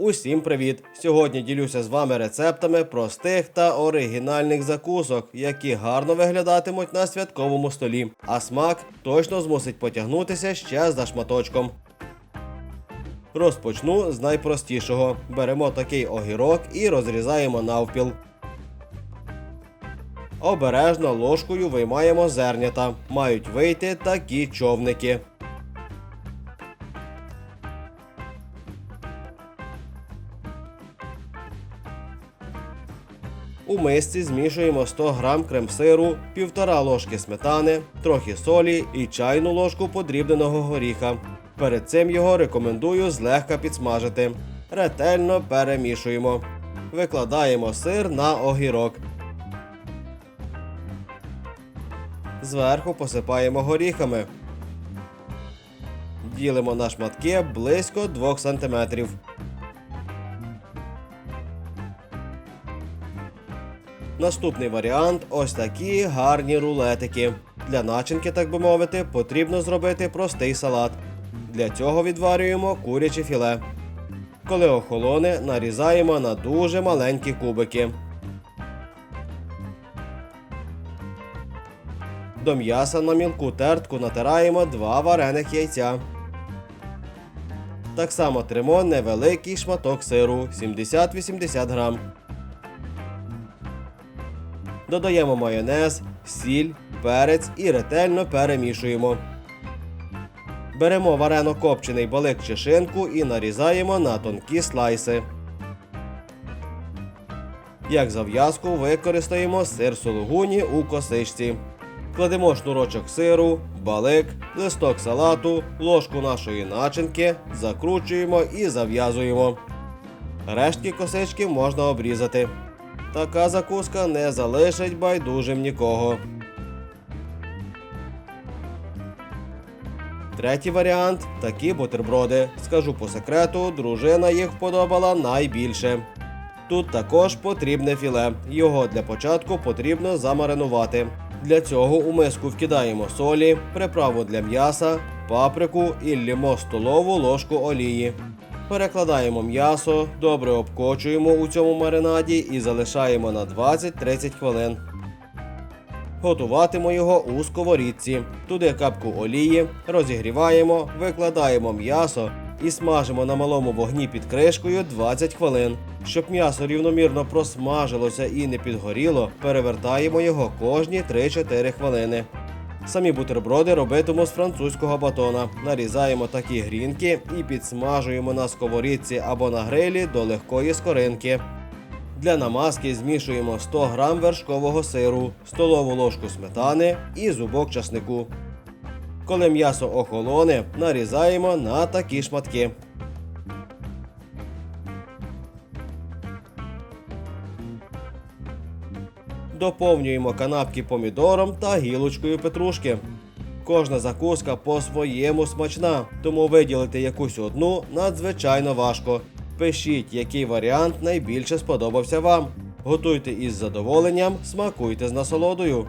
Усім привіт! Сьогодні ділюся з вами рецептами простих та оригінальних закусок, які гарно виглядатимуть на святковому столі, а смак точно змусить потягнутися ще за шматочком. Розпочну з найпростішого. Беремо такий огірок і розрізаємо навпіл. Обережно ложкою виймаємо зернята. Мають вийти такі човники. У мисці змішуємо 100 г крем-сиру, 1,5 ложки сметани, трохи солі і чайну ложку подрібненого горіха. Перед цим його рекомендую злегка підсмажити. Ретельно перемішуємо. Викладаємо сир на огірок. Зверху посипаємо горіхами. Ділимо на шматки близько 2 см. Наступний варіант ось такі гарні рулетики. Для начинки, так би мовити, потрібно зробити простий салат. Для цього відварюємо куряче філе. Коли охолоне, нарізаємо на дуже маленькі кубики. До м'яса на мілку тертку натираємо два варених яйця. Так само тримо невеликий шматок сиру 70-80 грам. Додаємо майонез, сіль, перець і ретельно перемішуємо. Беремо варено копчений балик чи шинку і нарізаємо на тонкі слайси. Як зав'язку використаємо сир сулугуні у косичці. Кладемо шнурочок сиру, балик, листок салату, ложку нашої начинки, закручуємо і зав'язуємо. Рештки косички можна обрізати. Така закуска не залишить байдужим нікого. Третій варіант такі бутерброди. Скажу по секрету, дружина їх вподобала найбільше. Тут також потрібне філе. Його для початку потрібно замаринувати. Для цього у миску вкидаємо солі, приправу для м'яса, паприку і лємо столову ложку олії. Перекладаємо м'ясо, добре обкочуємо у цьому маринаді і залишаємо на 20-30 хвилин. Готуватимемо його у сковорідці. Туди капку олії, розігріваємо, викладаємо м'ясо і смажимо на малому вогні під кришкою 20 хвилин. Щоб м'ясо рівномірно просмажилося і не підгоріло, перевертаємо його кожні 3-4 хвилини. Самі бутерброди робитиму з французького батона. Нарізаємо такі грінки і підсмажуємо на сковорідці або на грилі до легкої скоринки. Для намазки змішуємо 100 г вершкового сиру, столову ложку сметани і зубок часнику. Коли м'ясо охолоне, нарізаємо на такі шматки. Доповнюємо канапки помідором та гілочкою петрушки. Кожна закуска по-своєму смачна, тому виділити якусь одну надзвичайно важко. Пишіть, який варіант найбільше сподобався вам. Готуйте із задоволенням, смакуйте з насолодою.